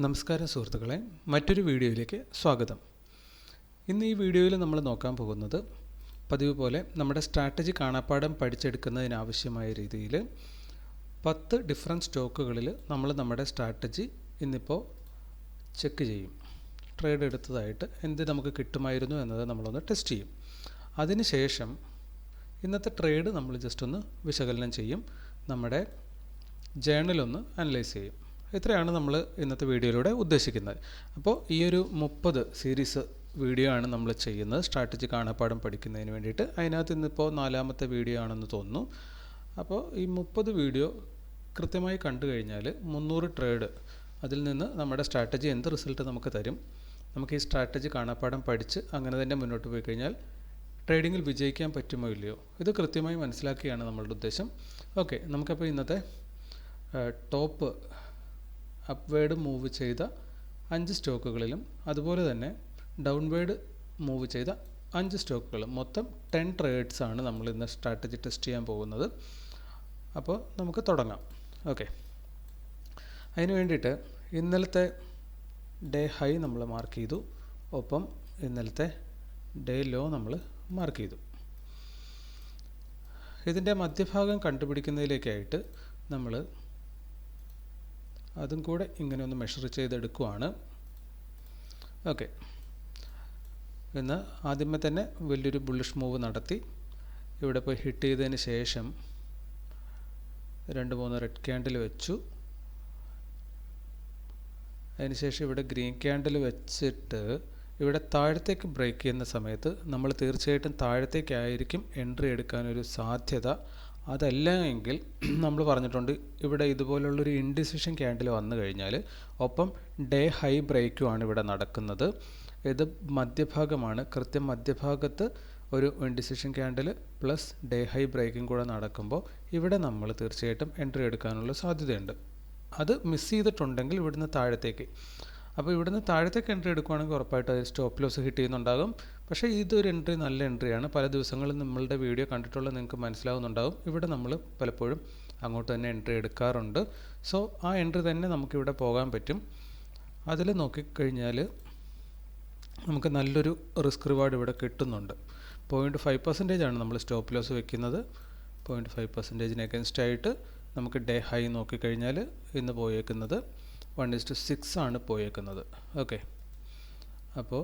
നമസ്കാരം സുഹൃത്തുക്കളെ മറ്റൊരു വീഡിയോയിലേക്ക് സ്വാഗതം. ഇന്ന് ഈ വീഡിയോയിൽ നമ്മൾ നോക്കാൻ പോകുന്നത് പതിവ് പോലെ നമ്മുടെ സ്ട്രാറ്റജി കാണാപ്പാടം പഠിച്ചെടുക്കുന്നതിനാവശ്യമായ രീതിയിൽ പത്ത് ഡിഫറെന്റ് സ്റ്റോക്കുകളിൽ നമ്മൾ നമ്മുടെ സ്ട്രാറ്റജി ഇന്നിപ്പോൾ ചെക്ക് ചെയ്യും. ട്രേഡ് എടുത്തതായിട്ട് എന്ത് നമുക്ക് കിട്ടുമായിരുന്നു എന്നത് നമ്മളൊന്ന് ടെസ്റ്റ് ചെയ്യും. അതിനുശേഷം ഇന്നത്തെ ട്രേഡ് നമ്മൾ ജസ്റ്റ് ഒന്ന് വിശകലനം ചെയ്യും. നമ്മുടെ ജേണലൊന്ന് അനലൈസ് ചെയ്യും. ഇത്രയാണ് നമ്മൾ ഇന്നത്തെ വീഡിയോയിലൂടെ ഉദ്ദേശിക്കുന്നത്. അപ്പോൾ ഈ ഒരു മുപ്പത് സീരീസ് വീഡിയോ ആണ് നമ്മൾ ചെയ്യുന്നത്. സ്ട്രാറ്റജി കാണാപ്പാടം പഠിക്കുന്നതിന് വേണ്ടിയിട്ട്. അതിനകത്ത് ഇന്നിപ്പോൾ നാലാമത്തെ വീഡിയോ ആണെന്ന് തോന്നുന്നു. അപ്പോൾ ഈ മുപ്പത് വീഡിയോ കൃത്യമായി കണ്ടു കഴിഞ്ഞാൽ മുന്നൂറ് ട്രേഡ് അതിൽ നിന്ന് നമ്മുടെ സ്ട്രാറ്റജി എന്ത് റിസൾട്ട് നമുക്ക് തരും? നമുക്ക് ഈ സ്ട്രാറ്റജി കാണാപ്പാടം പഠിച്ച് അങ്ങനെ തന്നെ മുന്നോട്ട് പോയി കഴിഞ്ഞാൽ ട്രേഡിങ്ങിൽ വിജയിക്കാൻ പറ്റുമോ ഇല്ലയോ? ഇത് കൃത്യമായി മനസ്സിലാക്കിയാണ് നമ്മളുടെ ഉദ്ദേശം. ഓക്കെ നമുക്കപ്പോൾ ഇന്നത്തെ ടോപ്പ് അപ്വേഡ് മൂവ് ചെയ്ത അഞ്ച് സ്റ്റോക്കുകളിലും അതുപോലെ തന്നെ ഡൗൺവേഡ് മൂവ് ചെയ്ത അഞ്ച് സ്റ്റോക്കുകളും മൊത്തം ടെൻ ട്രേഡ്സ് ആണ് നമ്മൾ ഇന്ന് സ്ട്രാറ്റജി ടെസ്റ്റ് ചെയ്യാൻ പോകുന്നത്. അപ്പോൾ നമുക്ക് തുടങ്ങാം. ഓക്കെ അതിന് വേണ്ടിയിട്ട് ഇന്നലത്തെ ഡേ ഹൈ നമ്മൾ മാർക്ക് ചെയ്തു. ഒപ്പം ഇന്നലത്തെ ഡേ ലോ നമ്മൾ മാർക്ക് ചെയ്തു. ഇതിന്റെ മധ്യഭാഗം കണ്ടുപിടിക്കുന്നതിലേക്കായിട്ട് നമ്മൾ അതും കൂടെ ഇങ്ങനെ ഒന്ന് മെഷർ ചെയ്തെടുക്കുവാണ്. ഓക്കെ എന്ന് ആദ്യമേ തന്നെ വലിയൊരു ബുള്ളിഷ് മൂവ് നടത്തി. ഇവിടെ പോയി ഹിറ്റ് ചെയ്തതിന് ശേഷം രണ്ട് മൂന്ന് റെഡ് ക്യാൻഡിൽ വെച്ചു. അതിനുശേഷം ഇവിടെ ഗ്രീൻ ക്യാൻഡിൽ വെച്ചിട്ട് ഇവിടെ താഴത്തേക്ക് ബ്രേക്ക് ചെയ്യുന്ന സമയത്ത് നമ്മൾ തീർച്ചയായിട്ടും താഴത്തേക്കായിരിക്കും എൻട്രി എടുക്കാനൊരു സാധ്യത. അതല്ല എങ്കിൽ നമ്മൾ പറഞ്ഞിട്ടുണ്ട് ഇവിടെ ഇതുപോലുള്ളൊരു ഇൻഡിസിഷൻ ക്യാൻഡിൽ വന്നു കഴിഞ്ഞാൽ ഒപ്പം ഡേ ഹൈ ബ്രേക്കുമാണ് ഇവിടെ നടക്കുന്നത്. ഇത് മധ്യഭാഗമാണ്. കൃത്യം മധ്യഭാഗത്ത് ഒരു indecision candle plus day high ബ്രേക്കും കൂടെ നടക്കുമ്പോൾ ഇവിടെ നമ്മൾ തീർച്ചയായിട്ടും എൻട്രി എടുക്കാനുള്ള സാധ്യതയുണ്ട്. അത് മിസ് ചെയ്തിട്ടുണ്ടെങ്കിൽ ഇവിടുന്ന് താഴത്തേക്ക്. അപ്പോൾ ഇവിടുന്ന് താഴത്തേക്ക് എൻട്രി എടുക്കുകയാണെങ്കിൽ ഉറപ്പായിട്ടും അത് സ്റ്റോപ്പ് ലോസ് ഹിറ്റ് ചെയ്യുന്നുണ്ടാകും. പക്ഷേ ഇതൊരു എൻട്രി നല്ല എൻട്രിയാണ് പല ദിവസങ്ങളിൽ നമ്മളുടെ വീഡിയോ കണ്ടിട്ടുള്ള നിങ്ങൾക്ക് മനസ്സിലാവുന്നുണ്ടാകും ഇവിടെ നമ്മൾ പലപ്പോഴും അങ്ങോട്ട് തന്നെ എൻട്രി എടുക്കാറുണ്ട്. സോ ആ എൻട്രി തന്നെ നമുക്കിവിടെ പോകാൻ പറ്റും. അതിൽ നോക്കിക്കഴിഞ്ഞാൽ നമുക്ക് നല്ലൊരു റിസ്ക് റിവാർഡ് ഇവിടെ കിട്ടുന്നുണ്ട്. പോയിന്റ് ഫൈവ് പെർസെന്റേജ് ആണ് നമ്മൾ സ്റ്റോപ്പ് ലോസ് വെക്കുന്നത്. പോയിന്റ് ഫൈവ് പെർസെന്റേജിന് അഗൻസ്റ്റ് ആയിട്ട് നമുക്ക് ഡേ ഹൈ നോക്കിക്കഴിഞ്ഞാൽ ഇന്ന് പോയേക്കുന്നത്. വൺ ഇസ് ടു സിക്സ് ആണ് പോയേക്കുന്നത്. ഓക്കെ അപ്പോൾ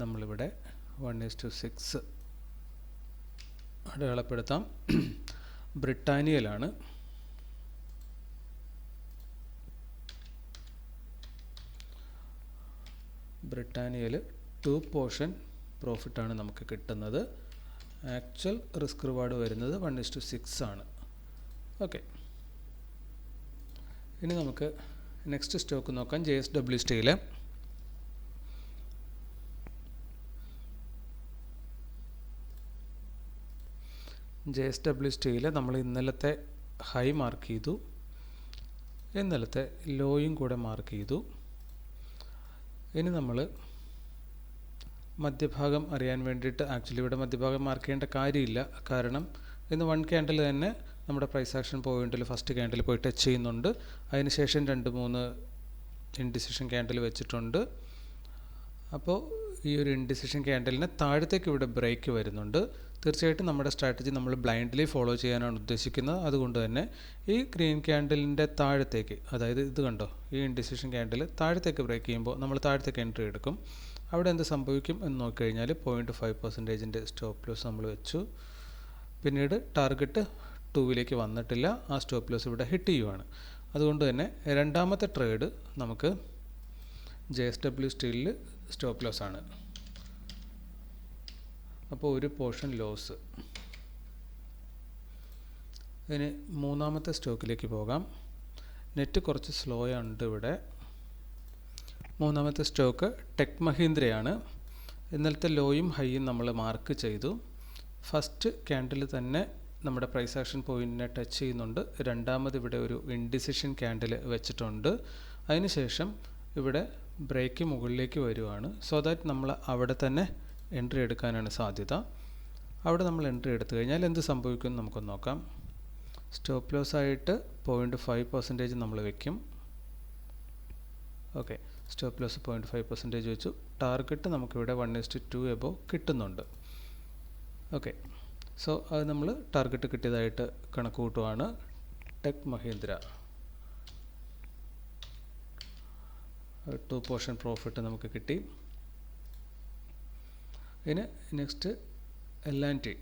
നമ്മളിവിടെ വൺ ഈസ് ടു സിക്സ് അടയാളപ്പെടുത്താം. ബ്രിട്ടാനിയയിലാണ്. ബ്രിട്ടാനിയയിൽ ടു പോർഷൻ പ്രോഫിറ്റാണ് നമുക്ക് കിട്ടുന്നത്. ആക്ച്വൽ റിസ്ക് റിവാർഡ് വരുന്നത് വൺ ഇസ് ടു സിക്സ് ആണ്. ഓക്കെ ഇനി നമുക്ക് നെക്സ്റ്റ് സ്റ്റോക്ക് നോക്കാം J S W steel J S W steel നമ്മൾ ഇന്നലത്തെ ഹൈ മാർക്ക് ചെയ്തു. ഇന്നലത്തെ ലോയും കൂടെ മാർക്ക് ചെയ്തു. ഇനി നമ്മൾ മധ്യഭാഗം അറിയാൻ വേണ്ടിയിട്ട് ആക്ച്വലി ഇവിടെ മധ്യഭാഗം മാർക്ക് ചെയ്യേണ്ട കാര്യമില്ല. കാരണം ഇന്ന് വൺ ക്യാൻഡിൽ തന്നെ നമ്മുടെ പ്രൈസ് ആക്ഷൻ പോയിന്റിൽ ഫസ്റ്റ് ക്യാൻഡിൽ പോയി ടച്ച് ചെയ്യുന്നുണ്ട്. അതിനുശേഷം രണ്ട് മൂന്ന് ഇൻഡിസിഷൻ ക്യാൻഡിൽ വെച്ചിട്ടുണ്ട്. അപ്പോൾ ഈ ഒരു ഇൻഡിസിഷൻ ക്യാൻഡലിന് താഴത്തേക്ക് ഇവിടെ ബ്രേക്ക് വരുന്നുണ്ട്. തീർച്ചയായിട്ടും നമ്മുടെ സ്ട്രാറ്റജി നമ്മൾ ബ്ലൈൻഡ്ലി ഫോളോ ചെയ്യാനാണ് ഉദ്ദേശിക്കുന്നത്. അതുകൊണ്ട് തന്നെ ഈ ഗ്രീൻ ക്യാൻഡലിന്റെ താഴത്തേക്ക് അതായത് ഇത് കണ്ടോ? ഈ ഇൻഡിസിഷൻ ക്യാൻഡിൽ താഴത്തേക്ക് ബ്രേക്ക് ചെയ്യുമ്പോൾ നമ്മൾ താഴത്തേക്ക് എൻട്രി എടുക്കും. അവിടെ എന്ത് സംഭവിക്കും എന്ന് നോക്കിക്കഴിഞ്ഞാൽ പോയിന്റ് ഫൈവ് പെർസെന്റേജിന്റെ സ്റ്റോപ്പ് ലോസ് നമ്മൾ വെച്ചു. പിന്നീട് ടാർഗറ്റ് ടൂവിലേക്ക് വന്നിട്ടില്ല. ആ സ്റ്റോപ്പ് ലോസ് ഇവിടെ ഹിറ്റ് ചെയ്യുവാണ്. അതുകൊണ്ട് തന്നെ രണ്ടാമത്തെ ട്രേഡ് നമുക്ക് ജെ എസ് ഡബ്ല്യു സ്റ്റീലിൽ സ്റ്റോപ്പ് ലോസ് ആണ്. അപ്പോൾ ഒരു പോർഷൻ ലോസ്. ഇനി മൂന്നാമത്തെ സ്റ്റോക്കിലേക്ക് പോകാം. നെറ്റ് കുറച്ച് സ്ലോ ഉണ്ട് ഇവിടെ മൂന്നാമത്തെ സ്റ്റോക്ക് ടെക് മഹീന്ദ്രയാണ്. ഇന്നലത്തെ ലോയും ഹൈയും നമ്മൾ മാർക്ക് ചെയ്തു. ഫസ്റ്റ് ക്യാൻഡിൽ തന്നെ നമ്മുടെ പ്രൈസ് ആക്ഷൻ പോയിന്റിനെ ടച്ച് ചെയ്യുന്നുണ്ട്. രണ്ടാമത് ഇവിടെ ഒരു ഇൻഡിസിഷൻ ക്യാൻഡിൽ വെച്ചിട്ടുണ്ട്. അതിനുശേഷം ഇവിടെ ബ്രേക്ക് മുകളിലേക്ക് വരുവാണ്. സോ ദാറ്റ് നമ്മൾ അവിടെ തന്നെ എൻട്രി എടുക്കാനാണ് സാധ്യത. അവിടെ നമ്മൾ എൻട്രി എടുത്തു കഴിഞ്ഞാൽ എന്ത് സംഭവിക്കും നമുക്ക് നോക്കാം. സ്റ്റോപ്പ് ലോസ് ആയിട്ട് പോയിന്റ് ഫൈവ് പെർസെന്റേജ് നമ്മൾ വെക്കും. Okay stop loss point five percentage വെച്ചു. ടാർഗറ്റ് നമുക്കിവിടെ one is to two above കിട്ടുന്നുണ്ട്. ഓക്കെ സോ അത് നമ്മൾ ടാർഗറ്റ് കിട്ടിയതായിട്ട് കണക്ക് കൂട്ടുവാണ് tech Mahindra. Two portion profit നമുക്ക് കിട്ടി. ഇനി next L and T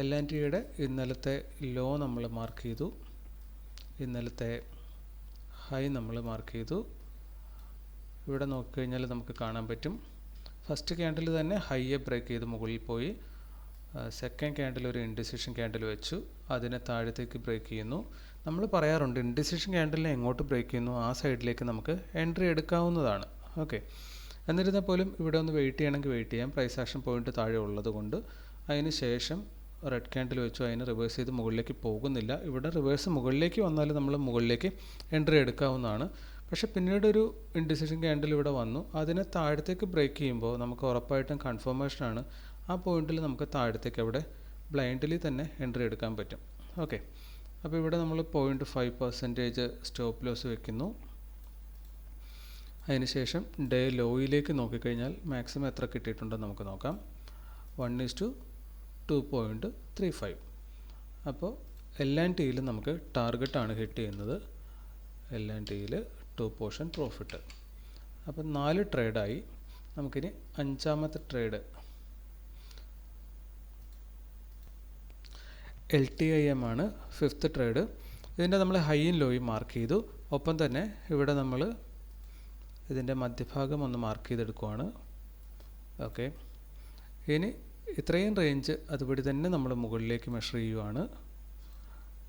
L and ടിയുടെ ഇന്നലത്തെ ലോ നമ്മൾ മാർക്ക് ചെയ്തു. ഇന്നലത്തെ ഹൈ നമ്മൾ മാർക്ക് ചെയ്തു. ഇവിടെ നോക്കിക്കഴിഞ്ഞാൽ നമുക്ക് കാണാൻ പറ്റും. ഫസ്റ്റ് ക്യാൻഡിൽ തന്നെ ഹൈയെ ബ്രേക്ക് ചെയ്ത് മുകളിൽ പോയി. സെക്കൻഡ് ക്യാൻഡിൽ ഒരു ഇൻഡിസിഷൻ ക്യാൻഡിൽ വെച്ചു. അതിനെ താഴത്തേക്ക് ബ്രേക്ക് ചെയ്യുന്നു. നമ്മൾ പറയാറുണ്ട് ഇൻഡിസിഷൻ ക്യാൻഡിലിനെ എങ്ങോട്ട് ബ്രേക്ക് ചെയ്യുന്നു? ആ സൈഡിലേക്ക് നമുക്ക് എൻട്രി എടുക്കാവുന്നതാണ്. ഓക്കെ എന്നിരുന്നാൽ പോലും ഇവിടെ ഒന്ന് വെയിറ്റ് ചെയ്യണമെങ്കിൽ വെയിറ്റ് ചെയ്യാം. പ്രൈസ് ആക്ഷൻ പോയിന്റ് താഴെ ഉള്ളത് കൊണ്ട്. അതിന് ശേഷം റെഡ് ക്യാൻഡിൽ വെച്ചു അതിനെ റിവേഴ്സ് ചെയ്ത് മുകളിലേക്ക് പോകുന്നില്ല. ഇവിടെ റിവേഴ്സ് മുകളിലേക്ക് വന്നാൽ നമ്മൾ മുകളിലേക്ക് എൻട്രി എടുക്കാവുന്നതാണ്. പക്ഷെ പിന്നീട് ഒരു ഇൻഡിസിഷൻ ക്യാൻഡിൽ ഇവിടെ വന്നു. അതിനെ താഴത്തേക്ക് ബ്രേക്ക് ചെയ്യുമ്പോൾ നമുക്ക് ഉറപ്പായിട്ടും കൺഫർമേഷനാണ് ആ പോയിന്റിൽ നമുക്ക് താഴത്തേക്ക് അവിടെ ബ്ലൈൻഡ്ലി തന്നെ എൻട്രി എടുക്കാൻ പറ്റും. ഓക്കെ അപ്പോൾ ഇവിടെ നമ്മൾ point five percentage stop loss വെക്കുന്നു. അതിനുശേഷം ഡേ ലോയിലേക്ക് നോക്കിക്കഴിഞ്ഞാൽ മാക്സിമം എത്ര കിട്ടിയിട്ടുണ്ടെന്ന് നമുക്ക് നോക്കാം. One is to two point three five. അപ്പോൾ എൽ ആൻഡ് ടിയിൽ നമുക്ക് ടാർഗറ്റാണ് ഹിറ്റ് ചെയ്യുന്നത്. എൽ ആൻഡ് ടിയിൽ ടു പോർഷൻ പ്രോഫിറ്റ്. അപ്പം നാല് ട്രേഡായി. നമുക്കിനി അഞ്ചാമത്തെ trade. L T I M ആണ് ഫിഫ്ത്ത് ട്രേഡ്. ഇതിന്റെ നമ്മൾ ഹൈയും ലോയും മാർക്ക് ചെയ്തു. ഒപ്പം തന്നെ ഇവിടെ നമ്മൾ ഇതിന്റെ മധ്യഭാഗം ഒന്ന് മാർക്ക് ചെയ്തെടുക്കുവാണ്. ഓക്കെ ഇനി ഇത്രയും റേഞ്ച് അതുപടി തന്നെ നമ്മൾ മുകളിലേക്ക് മെഷർ ചെയ്യുവാണ്.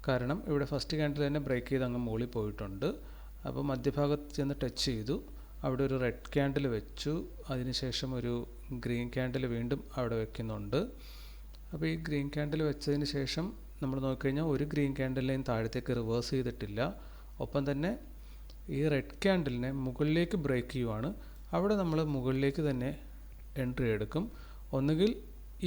കാരണം ഇവിടെ ഫസ്റ്റ് ക്യാൻഡിൽ തന്നെ ബ്രേക്ക് ചെയ്ത് അങ്ങ് മുകളിൽ പോയിട്ടുണ്ട്. അപ്പോൾ മധ്യഭാഗത്ത് ചെന്ന് ടച്ച് ചെയ്തു. അവിടെ ഒരു റെഡ് ക്യാൻഡിൽ വെച്ചു. അതിനുശേഷം ഒരു ഗ്രീൻ ക്യാൻഡിൽ വീണ്ടും അവിടെ വെക്കുന്നുണ്ട്. അപ്പോൾ ഈ ഗ്രീൻ ക്യാൻഡിൽ വെച്ചതിന് ശേഷം നമ്മൾ നോക്കിക്കഴിഞ്ഞാൽ ഒരു ഗ്രീൻ ക്യാൻഡിലെയും താഴത്തേക്ക് റിവേഴ്സ് ചെയ്തിട്ടില്ല. ഒപ്പം തന്നെ ഈ റെഡ് ക്യാൻഡിലിനെ മുകളിലേക്ക് ബ്രേക്ക് ചെയ്യുവാണ്. അവിടെ നമ്മൾ മുകളിലേക്ക് തന്നെ എൻട്രി എടുക്കും. ഒന്നുകിൽ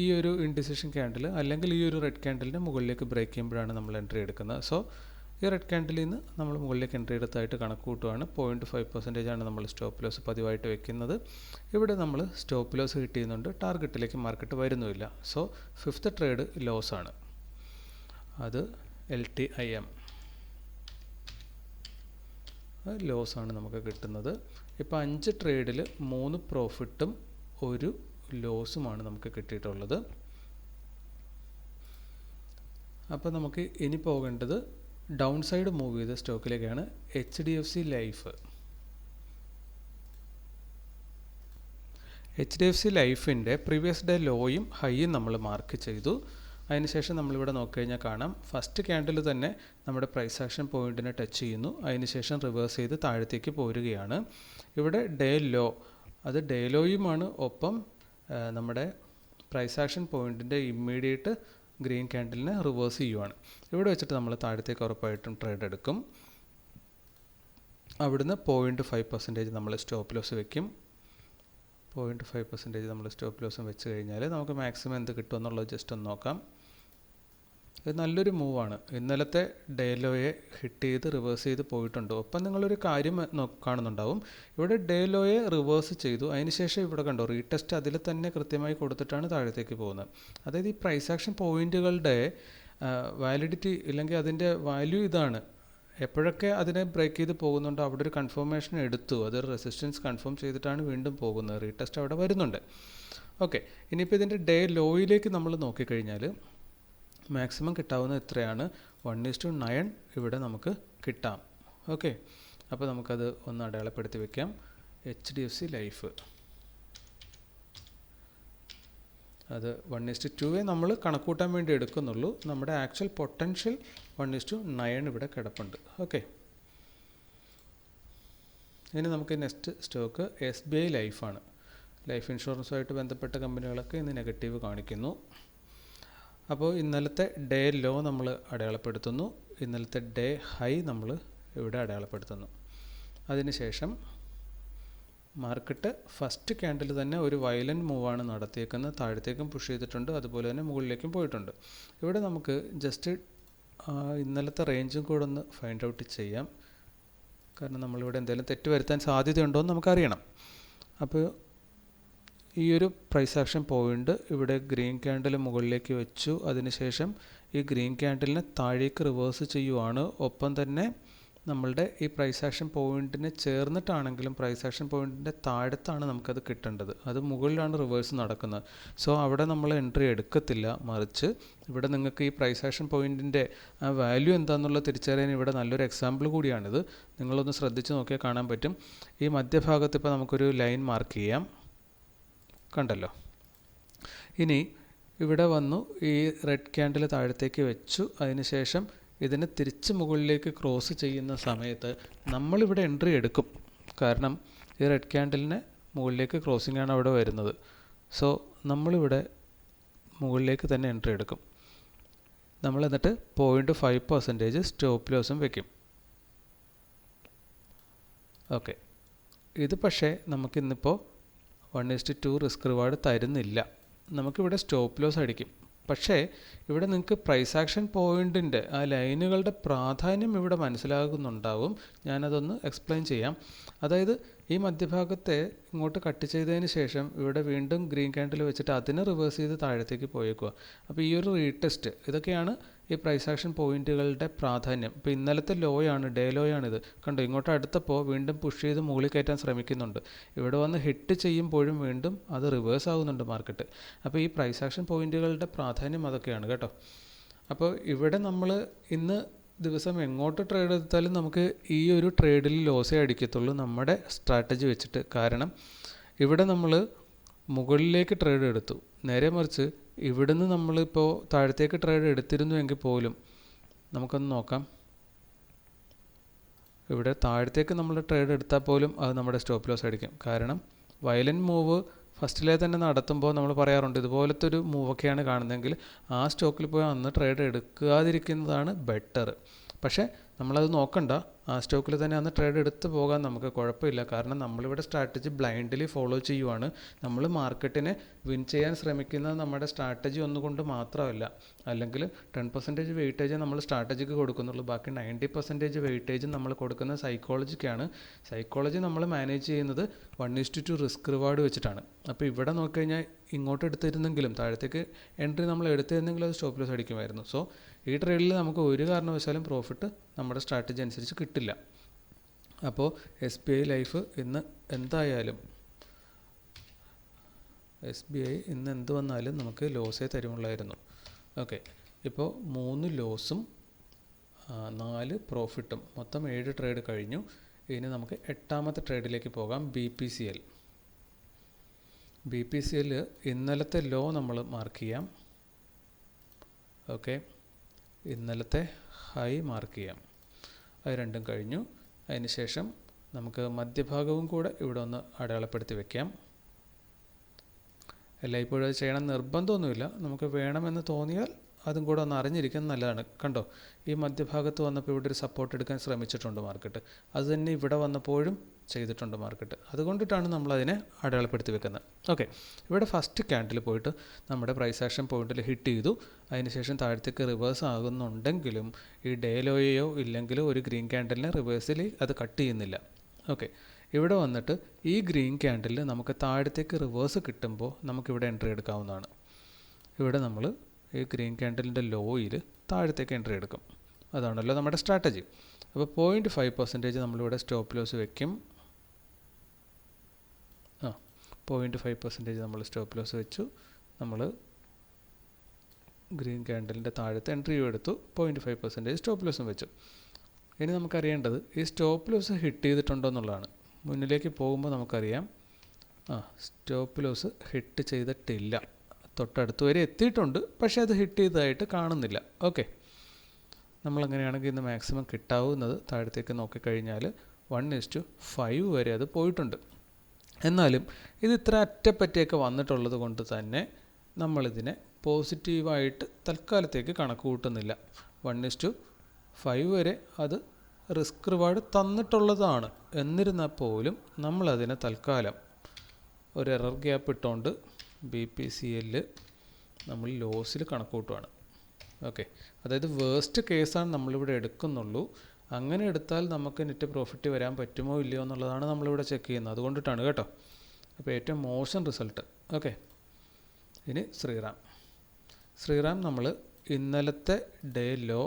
ഈ ഒരു ഇൻഡിസിഷൻ ക്യാൻഡിൽ അല്ലെങ്കിൽ ഈ ഒരു റെഡ് ക്യാൻഡിലിനെ മുകളിലേക്ക് ബ്രേക്ക് ചെയ്യുമ്പോഴാണ് നമ്മൾ എൻട്രി എടുക്കുന്നത്. സോ ഈ റെഡ് ക്യാൻഡിൽ നിന്ന് നമ്മൾ മുകളിലേക്ക് എൻട്രി എടുത്തായിട്ട് കണക്ക് കൂട്ടുകയാണ് പോയിന്റ് ഫൈവ് പെർസെന്റേജ് ആണ് നമ്മൾ സ്റ്റോപ്പ് ലോസ് പതിവായിട്ട് വെക്കുന്നത്. ഇവിടെ നമ്മൾ സ്റ്റോപ്പ് ലോസ് ഹിറ്റ് ചെയ്യുന്നുണ്ട് ടാർഗറ്റിലേക്ക് മാർക്കറ്റ് വരുന്നുമില്ല. സോ ഫിഫ്ത്ത് ട്രേഡ് ലോസ് ആണ്. അത് L T I M loss ആണ് നമുക്ക് കിട്ടുന്നത്. ഇപ്പോൾ അഞ്ച് ട്രേഡിൽ മൂന്ന് പ്രോഫിറ്റും ഒരു ലോസുമാണ് നമുക്ക് കിട്ടിയിട്ടുള്ളത്. അപ്പോൾ നമുക്ക് ഇനി പോകേണ്ടത് ഡൗൺ സൈഡ് മൂവ് ചെയ്ത സ്റ്റോക്കിലേക്കാണ്. H D F C life. H D F C ലൈഫിന്റെ പ്രീവിയസ് ഡേ ലോയും ഹൈയും നമ്മൾ മാർക്ക് ചെയ്തു. അതിനുശേഷം നമ്മളിവിടെ നോക്കിക്കഴിഞ്ഞാൽ കാണാം. ഫസ്റ്റ് ക്യാൻഡിൽ തന്നെ നമ്മുടെ പ്രൈസ് ആക്ഷൻ പോയിന്റിനെ ടച്ച് ചെയ്യുന്നു. അതിനുശേഷം റിവേഴ്സ് ചെയ്ത് താഴത്തേക്ക് പോരുകയാണ്. ഇവിടെ ഡേ ലോ അത് ഡേ ലോയുമാണ് ഒപ്പം നമ്മുടെ പ്രൈസ് ആക്ഷൻ പോയിന്റിന്റെ ഇമ്മീഡിയറ്റ് ഗ്രീൻ ക്യാൻഡിലിനെ റിവേഴ്സ് ചെയ്യുവാണ്. ഇവിടെ വെച്ചിട്ട് നമ്മൾ താഴത്തേക്ക് ഉറപ്പായിട്ടും ട്രേഡ് എടുക്കും. അവിടുന്ന് പോയിന്റ് ഫൈവ് പെർസെന്റേജ് നമ്മൾ സ്റ്റോപ്പ് ലോസ് വെക്കും. പോയിന്റ് ഫൈവ് പെർസെന്റേജ് നമ്മൾ സ്റ്റോപ്പ് ലോസും വെച്ച് കഴിഞ്ഞാൽ നമുക്ക് മാക്സിമം എന്ത് കിട്ടുമെന്നുള്ളത് ജസ്റ്റ് ഒന്ന് നോക്കാം. ഇത് നല്ലൊരു മൂവാണ്. ഇന്നലത്തെ ഡേലോയെ ഹിറ്റ് ചെയ്ത് റിവേഴ്സ് ചെയ്ത് പോയിട്ടുണ്ട്. ഒപ്പം നിങ്ങളൊരു കാര്യം കാണുന്നുണ്ടാവും. ഇവിടെ ഡേലോയെ റിവേഴ്സ് ചെയ്തു. അതിനുശേഷം ഇവിടെ കണ്ടോ റീടെസ്റ്റ് അതിൽ തന്നെ കൃത്യമായി കൊടുത്തിട്ടാണ് താഴത്തേക്ക് പോകുന്നത്. അതായത് ഈ പ്രൈസ് ആക്ഷൻ പോയിന്റുകളുടെ വാലിഡിറ്റി ഇല്ലെങ്കിൽ അതിന്റെ വാല്യൂ ഇതാണ്. എപ്പോഴൊക്കെ അതിനെ ബ്രേക്ക് ചെയ്ത് പോകുന്നുണ്ടോ അവിടെ ഒരു കൺഫർമേഷൻ എടുത്തു. അതൊരു റെസിസ്റ്റൻസ് കൺഫേം ചെയ്തിട്ടാണ് വീണ്ടും പോകുന്നത്. റീടെസ്റ്റ് അവിടെ വരുന്നുണ്ട്. ഓക്കെ ഇനിയിപ്പോൾ ഇതിന്റെ ഡേ ലോയിലേക്ക് നമ്മൾ നോക്കിക്കഴിഞ്ഞാൽ മാക്സിമം കിട്ടാവുന്ന എത്രയാണ്? വൺ ഈസ് ടു നയൻ ഇവിടെ നമുക്ക് കിട്ടാം. ഓക്കെ അപ്പോൾ നമുക്കത് ഒന്ന് അടയാളപ്പെടുത്തി വെക്കാം. H D F C life അത് വൺ ഇസ്റ്റ് ടുവേ നമ്മൾ കണക്കൂട്ടാൻ വേണ്ടി എടുക്കുന്നുള്ളൂ. നമ്മുടെ actual potential one is to nine ഇവിടെ കിടപ്പുണ്ട്. ഓക്കെ ഇനി നമുക്ക് next stock S B I ലൈഫാണ് ലൈഫ് ഇൻഷുറൻസുമായിട്ട് ബന്ധപ്പെട്ട കമ്പനികളൊക്കെ ഇന്ന് നെഗറ്റീവ് കാണിക്കുന്നു. അപ്പോൾ ഇന്നലത്തെ ഡേ ലോ നമ്മൾ അടയാളപ്പെടുത്തുന്നു. ഇന്നലത്തെ ഡേ ഹൈ നമ്മൾ ഇവിടെ അടയാളപ്പെടുത്തുന്നു. അതിനുശേഷം മാർക്കറ്റ് ഫസ്റ്റ് ക്യാൻഡിൽ തന്നെ ഒരു വയലന്റ് മൂവാണ് നടത്തിയേക്കുന്നത്. താഴത്തേക്കും പുഷ് ചെയ്തിട്ടുണ്ട്. അതുപോലെ തന്നെ മുകളിലേക്കും പോയിട്ടുണ്ട്. ഇവിടെ നമുക്ക് ജസ്റ്റ് ഇന്നലത്തെ റേഞ്ചും കൂടെ ഒന്ന് ഫൈൻഡ് ഔട്ട് ചെയ്യാം. കാരണം നമ്മളിവിടെ എന്തെങ്കിലും തെറ്റ് വരുത്താൻ സാധ്യതയുണ്ടോ എന്ന് നമുക്കറിയണം. അപ്പോൾ ഈ ഒരു പ്രൈസ് ആക്ഷൻ പോയിന്റ് ഇവിടെ ഗ്രീൻ ക്യാൻഡിൽ മുകളിലേക്ക് വെച്ചു. അതിനുശേഷം ഈ ഗ്രീൻ ക്യാൻഡിലിനെ താഴേക്ക് റിവേഴ്സ് ചെയ്യുവാണ്. ഒപ്പം തന്നെ നമ്മളുടെ ഈ പ്രൈസ് ആക്ഷൻ പോയിന്റിനെ ചേർന്നിട്ടാണെങ്കിലും പ്രൈസ് ആക്ഷൻ പോയിന്റിന്റെ താഴത്താണ് നമുക്കത് കിട്ടേണ്ടത്. അത് മുകളിലാണ് റിവേഴ്സ് നടക്കുന്നത്. സോ അവിടെ നമ്മൾ എൻട്രി എടുക്കത്തില്ല. മറിച്ച് ഇവിടെ നിങ്ങൾക്ക് ഈ പ്രൈസ് ആക്ഷൻ പോയിന്റിന്റെ ആ വാല്യൂ എന്താണെന്നുള്ള തിരിച്ചറിയാൻ ഇവിടെ നല്ലൊരു എക്സാമ്പിൾ കൂടിയാണിത്. നിങ്ങളൊന്ന് ശ്രദ്ധിച്ച് നോക്കിയാൽ കാണാൻ പറ്റും. ഈ മധ്യഭാഗത്ത് ഇപ്പോൾ നമുക്കൊരു ലൈൻ മാർക്ക് ചെയ്യാം. കണ്ടല്ലോ. ഇനി ഇവിടെ വന്നു ഈ റെഡ് ക്യാൻഡിൽ താഴത്തേക്ക് വെച്ചു. അതിനുശേഷം ഇതിനെ തിരിച്ച് മുകളിലേക്ക് ക്രോസ് ചെയ്യുന്ന സമയത്ത് നമ്മളിവിടെ എൻട്രി എടുക്കും. കാരണം ഈ റെഡ് ക്യാൻഡിലിനെ മുകളിലേക്ക് ക്രോസിംഗ് ആണ് അവിടെ വരുന്നത്. സോ നമ്മളിവിടെ മുകളിലേക്ക് തന്നെ എൻട്രി എടുക്കും. നമ്മൾ എന്നിട്ട് പോയിന്റ് ഫൈവ് പെർസെന്റേജ് സ്റ്റോപ്പ് ലോസും വെക്കും. ഓക്കെ ഇത് പക്ഷേ നമുക്കിന്നിപ്പോൾ one is to two risk reward തരുന്നില്ല. നമുക്കിവിടെ സ്റ്റോപ്പ് ലോസ് അടിക്കും. പക്ഷേ ഇവിടെ നിങ്ങൾക്ക് പ്രൈസ് ആക്ഷൻ പോയിന്റിന്റെ ആ ലൈനുകളുടെ പ്രാധാന്യം ഇവിടെ മനസ്സിലാകുന്നുണ്ടാവും. ഞാനതൊന്ന് എക്സ്പ്ലെയിൻ ചെയ്യാം. അതായത് ഈ മധ്യഭാഗത്തെ ഇങ്ങോട്ട് കട്ട് ചെയ്തതിന് ശേഷം ഇവിടെ വീണ്ടും ഗ്രീൻ ക്യാൻഡിൽ വെച്ചിട്ട് അതിനെ റിവേഴ്സ് ചെയ്ത് താഴത്തേക്ക് പോയേക്കുക അപ്പോൾ ഈ ഒരു റീടെസ്റ്റ് ഇതൊക്കെയാണ് ഈ പ്രൈസ് ആക്ഷൻ പോയിന്റുകളുടെ പ്രാധാന്യം. ഇപ്പോൾ ഇന്നലത്തെ ലോയാണ് ഡേ ലോയാണിത് കണ്ടോ ഇങ്ങോട്ട് അടുത്തപ്പോൾ വീണ്ടും പുഷ് ചെയ്ത് മുകളിൽ കയറ്റാൻ ശ്രമിക്കുന്നുണ്ട്. ഇവിടെ വന്ന് ഹിറ്റ് ചെയ്യുമ്പോഴും വീണ്ടും അത് റിവേഴ്സ് ആകുന്നുണ്ട് മാർക്കറ്റ് അപ്പോൾ ഈ പ്രൈസ് ആക്ഷൻ പോയിന്റുകളുടെ പ്രാധാന്യം അതൊക്കെയാണ് കേട്ടോ. അപ്പോൾ ഇവിടെ നമ്മൾ ഇന്ന് ദിവസം എങ്ങോട്ട് ട്രേഡ് എടുത്താലും നമുക്ക് ഈ ഒരു ട്രേഡിൽ ലോസേ അടിക്കത്തുള്ളൂ. നമ്മുടെ സ്ട്രാറ്റജി വെച്ചിട്ട്. കാരണം ഇവിടെ നമ്മൾ മുകളിലേക്ക് ട്രേഡ് എടുത്തു. നേരെ മറിച്ച് ഇവിടുന്ന് നമ്മളിപ്പോൾ താഴത്തേക്ക് ട്രേഡ് എടുത്തിരുന്നു എങ്കിൽ പോലും നമുക്കൊന്ന് നോക്കാം. ഇവിടെ താഴത്തേക്ക് നമ്മൾ ട്രേഡ് എടുത്താൽ പോലും അത് നമ്മുടെ സ്റ്റോപ്പ് ലോസ് അടിക്കും. കാരണം വയലൻ മൂവ് ഫസ്റ്റിലെ തന്നെ നടത്തുമ്പോൾ നമ്മൾ പറയാറുണ്ട് ഇതുപോലത്തെ ഒരു മൂവൊക്കെയാണ് കാണുന്നതെങ്കിൽ ആ സ്റ്റോക്കിൽ പോയി അന്ന് ട്രേഡ് എടുക്കാതിരിക്കുന്നതാണ് ബെറ്റർ. പക്ഷേ നമ്മളത് നോക്കണ്ട. ആ സ്റ്റോക്കിൽ തന്നെ അന്ന് ട്രേഡ് എടുത്ത് പോകാൻ നമുക്ക് കുഴപ്പമില്ല. കാരണം നമ്മളിവിടെ സ്ട്രാറ്റജി ബ്ലൈൻഡ്ലി ഫോളോ ചെയ്യുവാണ്. നമ്മൾ മാർക്കറ്റിനെ വിൻ ചെയ്യാൻ ശ്രമിക്കുന്നത് നമ്മുടെ സ്ട്രാറ്റജി ഒന്നുകൊണ്ട് മാത്രമല്ല. അല്ലെങ്കിൽ ടെൻ പെർസെന്റേജ് വെയിറ്റേജ് നമ്മൾ സ്ട്രാറ്റജിക്ക് കൊടുക്കുന്നുള്ളൂ. ബാക്കി നയന്റി പെർസെന്റേജ് വെയിറ്റേജ് നമ്മൾ കൊടുക്കുന്ന സൈക്കോളജിക്കാണ് സൈക്കോളജി നമ്മൾ മാനേജ് ചെയ്യുന്നത് one is to two risk reward വെച്ചിട്ടാണ്. അപ്പോൾ ഇവിടെ നോക്കിക്കഴിഞ്ഞാൽ ഇങ്ങോട്ട് എടുത്തിരുന്നെങ്കിലും താഴത്തേക്ക് എൻട്രി നമ്മൾ എടുത്തിരുന്നെങ്കിലും അത് സ്റ്റോപ്പ് ലോസ് അടിക്കുമായിരുന്നു. സോ ഈ ട്രേഡിൽ നമുക്ക് ഒരു കാരണവശാലും പ്രോഫിറ്റ് നമ്മുടെ സ്ട്രാറ്റജി അനുസരിച്ച് കിട്ടില്ല അപ്പോൾ എസ് ബി ഐ ലൈഫ് ഇന്ന് എന്തായാലും എസ് ബി ഐ ഇന്ന് എന്ത് വന്നാലും നമുക്ക് ലോസേ തരുമുള്ളായിരുന്നു. ഓക്കെ ഇപ്പോൾ മൂന്ന് ലോസും നാല് പ്രോഫിറ്റും മൊത്തം ഏഴ് ട്രേഡ് കഴിഞ്ഞു. ഇനി നമുക്ക് എട്ടാമത്തെ ട്രേഡിലേക്ക് പോകാം B P C L B P C L ഇന്നലത്തെ ലോ നമ്മൾ മാർക്ക് ചെയ്യാം. ഓക്കെ ഇന്നലത്തെ ഹൈ മാർക്ക് ചെയ്യാം. അത് രണ്ടും കഴിഞ്ഞു. അതിനുശേഷം നമുക്ക് മധ്യഭാഗവും കൂടെ ഇവിടെ ഒന്ന് അടയാളപ്പെടുത്തി വെക്കാം. എല്ലായ്പ്പോഴും അത് ചെയ്യണം നിർബന്ധമൊന്നുമില്ല. നമുക്ക് വേണമെന്ന് തോന്നിയാൽ അതും കൂടെ ഒന്ന് അറിഞ്ഞിരിക്കുന്നത് നല്ലതാണ്. കണ്ടോ? ഈ മധ്യഭാഗത്ത് വന്നപ്പോൾ ഇവിടെ ഒരു സപ്പോർട്ട് എടുക്കാൻ ശ്രമിച്ചിട്ടുണ്ട് മാർക്കറ്റ് അത് തന്നെ ഇവിടെ വന്നപ്പോഴും ചെയ്തിട്ടുണ്ട് മാർക്കറ്റ്. അതുകൊണ്ടിട്ടാണ് നമ്മളതിനെ അടയാളപ്പെടുത്തി വെക്കുന്നത്. ഓക്കെ ഇവിടെ ഫസ്റ്റ് ക്യാൻഡിൽ പോയിട്ട് നമ്മുടെ പ്രൈസ് ആക്ഷൻ പോയിന്റിൽ ഹിറ്റ് ചെയ്തു. അതിനുശേഷം താഴത്തേക്ക് റിവേഴ്സ് ആകുന്നുണ്ടെങ്കിലും ഈ ഡേ ലോയോ ഇല്ലെങ്കിൽ ഒരു ഗ്രീൻ ക്യാൻഡലിനെ റിവേഴ്സിൽ അത് കട്ട് ചെയ്യുന്നില്ല. ഓക്കെ ഇവിടെ വന്നിട്ട് ഈ ഗ്രീൻ ക്യാൻഡലിൽ നമുക്ക് താഴത്തേക്ക് റിവേഴ്സ് കിട്ടുമ്പോൾ നമുക്കിവിടെ എൻട്രി എടുക്കാവുന്നതാണ്. ഇവിടെ നമ്മൾ ഈ ഗ്രീൻ ക്യാൻഡലിന്റെ ലോയിൽ താഴത്തേക്ക് എൻട്രി എടുക്കും. അതാണല്ലോ നമ്മുടെ സ്ട്രാറ്റജി അപ്പോൾ പോയിന്റ് ഫൈവ് പെർസെന്റേജ് നമ്മളിവിടെ സ്റ്റോപ്പ് ലോസ് വെക്കും. പോയിന്റ് ഫൈവ് പെർസെന്റേജ് നമ്മൾ സ്റ്റോപ്പ് ലോസ് വെച്ചു. നമ്മൾ ഗ്രീൻ ക്യാൻഡലിന്റെ താഴത്തെ എൻട്രി എടുത്തു. പോയിന്റ് ഫൈവ് പെർസെന്റേജ് സ്റ്റോപ്പ് ലോസും വെച്ചു. ഇനി നമുക്കറിയേണ്ടത് ഈ സ്റ്റോപ്പ് ലോസ് ഹിറ്റ് ചെയ്തിട്ടുണ്ടോ എന്നുള്ളതാണ്. മുന്നിലേക്ക് പോകുമ്പോൾ നമുക്കറിയാം. ആ സ്റ്റോപ്പ് ലോസ് ഹിറ്റ് ചെയ്തിട്ടില്ല. തൊട്ടടുത്ത് വരെ എത്തിയിട്ടുണ്ട് പക്ഷേ അത് ഹിറ്റ് ചെയ്തതായിട്ട് കാണുന്നില്ല. ഓക്കെ. നമ്മളങ്ങനെയാണെങ്കിൽ ഇന്ന് മാക്സിമം കിട്ടാവുന്നത് താഴത്തേക്ക് നോക്കിക്കഴിഞ്ഞാൽ വൺ ഇസ്റ്റു ഫൈവ് വരെ അത് പോയിട്ടുണ്ട്. എന്നാലും ഇത് ഇത്ര അറ്റപ്പറ്റിയൊക്കെ വന്നിട്ടുള്ളത് കൊണ്ട് തന്നെ നമ്മളിതിനെ പോസിറ്റീവായിട്ട് തൽക്കാലത്തേക്ക് കണക്ക് കൂട്ടുന്നില്ല. വൺ ഇസ് ടു ഫൈവ് വരെ അത് റിസ്ക് റിവാർഡ് തന്നിട്ടുള്ളതാണ്. എന്നിരുന്നാൽ പോലും നമ്മളതിനെ തൽക്കാലം ഒരു എറർ ഗ്യാപ്പ് ഇട്ടുകൊണ്ട് ബി പി സി എല്ല് നമ്മൾ ലോസിൽ കണക്ക് കൂട്ടുവാണ്. ഓക്കെ അതായത് വേസ്റ്റ് കേസാണ് നമ്മളിവിടെ എടുക്കുന്നുള്ളൂ. അങ്ങനെ എടുത്താൽ നമുക്ക് നെറ്റ് പ്രോഫിറ്റ് വരാൻ പറ്റുമോ ഇല്ലയോ എന്നുള്ളതാണ് നമ്മളിവിടെ ചെക്ക് ചെയ്യുന്നത്. അതുകൊണ്ടിട്ടാണ് കേട്ടോ. അപ്പോൾ ഏറ്റവും മോശം റിസൾട്ട് ഓക്കെ ഇനി ശ്രീറാം. ശ്രീറാം നമ്മൾ ഇന്നലത്തെ ഡേ ലോ